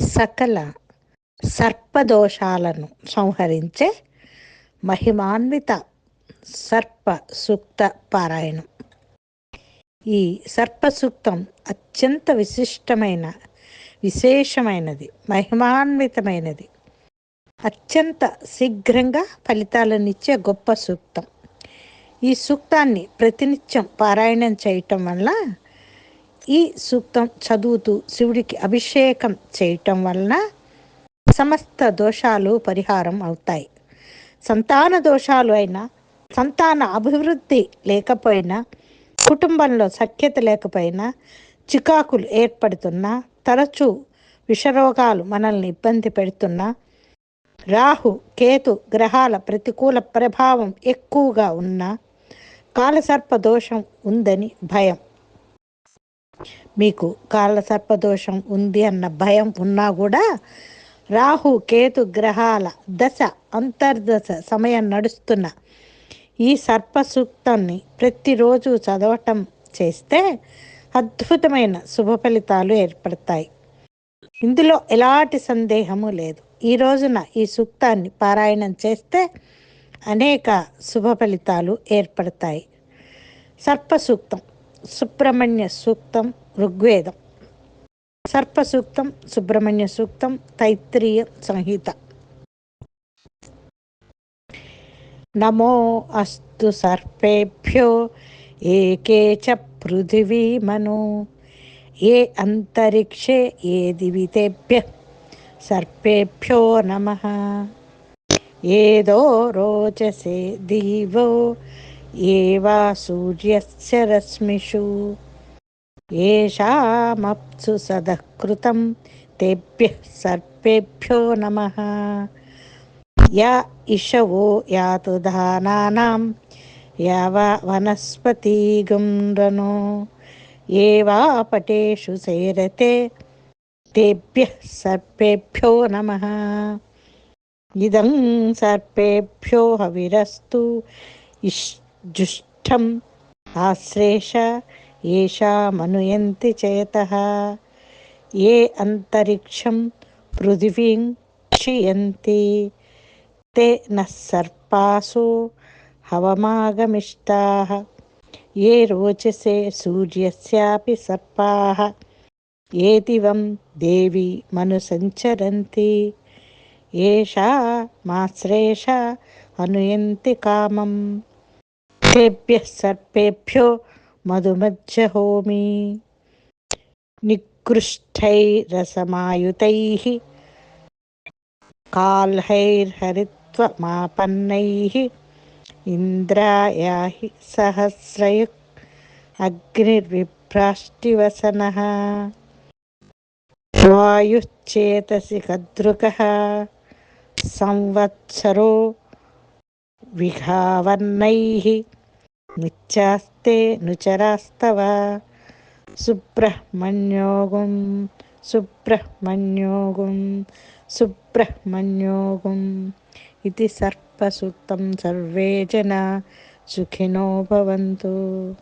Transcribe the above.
సకల సర్పదోషాలను సంహరించే మహిమాన్విత సర్ప సూక్త పారాయణం. ఈ సర్పసూక్తం అత్యంత విశిష్టమైన విశేషమైనది మహిమాన్వితమైనది. అత్యంత శీఘ్రంగా ఫలితాలనిచ్చే గొప్ప సూక్తం. ఈ సూక్తాన్ని ప్రతినిత్యం పారాయణం చేయటం వల్ల ఈ సూక్తం చదువుతూ శివుడికి అభిషేకం చేయటం వలన సమస్త దోషాలు పరిహారం అవుతాయి. సంతాన దోషాలు అయినా సంతాన అభివృద్ధి లేకపోయినా కుటుంబంలో సఖ్యత లేకపోయినా చికాకులు ఏర్పడుతున్నా తరచూ విషరోగాలు మనల్ని ఇబ్బంది పెడుతున్నా రాహు కేతు గ్రహాల ప్రతికూల ప్రభావం ఎక్కువగా ఉన్నా కాలసర్ప దోషం ఉందని భయం. మీకు కాలసర్ప సర్పదోషం ఉంది అన్న భయం ఉన్నా కూడా రాహు కేతు గ్రహాల దశ అంతర్దశ సమయం నడుస్తున్న ఈ సర్ప సూక్తాన్ని ప్రతిరోజు చదవటం చేస్తే అద్భుతమైన శుభ ఫలితాలు ఏర్పడతాయి. ఇందులో ఎలాంటి సందేహము లేదు. ఈ రోజున ఈ సూక్తాన్ని పారాయణం చేస్తే అనేక శుభ ఫలితాలు ఏర్పడతాయి. సర్ప సూక్తం సుబ్రహ్మణ్య సూక్తం ఋగ్వేదం. సర్ప సూక్తం సుబ్రహ్మణ్య సూక్తం తైత్రీయ సంహిత. నమో అస్తు సర్పేభ్యో ఏకే చ పృథివీమను. ఏ అంతరిక్షే ఏ దివితేభ్య సర్పేభ్యో నమ. ఏదో రోచసే దీవో. ఏవా సూర్యస్య రశ్మిషు ఏషామప్సు సదకృతం తేభ్య సర్పేభ్యో నమ యా ఇషవో యాతు దానానాం వనస్పతి గుండ్రను ఏవా పటేషు శైరతే తేభ్య సర్పేభ్యో నమ ఇదం సర్పేభ్యో హవిరస్తు जुष्टम् आश्रेष येषामनुयन्ति चेतः ये अन्तरिक्षं पृथिवीं क्षियन्ति ते नः सर्पासु हवमागमिष्टाः ये रोचसे सूर्यस्यापि सर्पाः ये दिवं देवी मनुसञ्चरन्ति एषा माश्रेषा अनुयन्ति कामम् సర్పేభ్య సర్పేభ్యో మధుమజ్జ హోమి నికృష్టైరసమాయుతై కాల్హైర్హరిత్వమాపన్నై ఇంద్రాయాహి సహస్రయుక్ అగ్నిర్విభ్రాష్టివసన వాయుశ్చేతసి కదృక సంవత్సరో విఘావర్ణై నిత్యాస్తే నుచరాస్తవ? సుబ్రహ్మణ్యోగం సుబ్రహ్మణ్యోగం సుబ్రహ్మణ్యోగం. ఇది సర్పసూక్తం సర్వే జన సుఖినో భవంతు.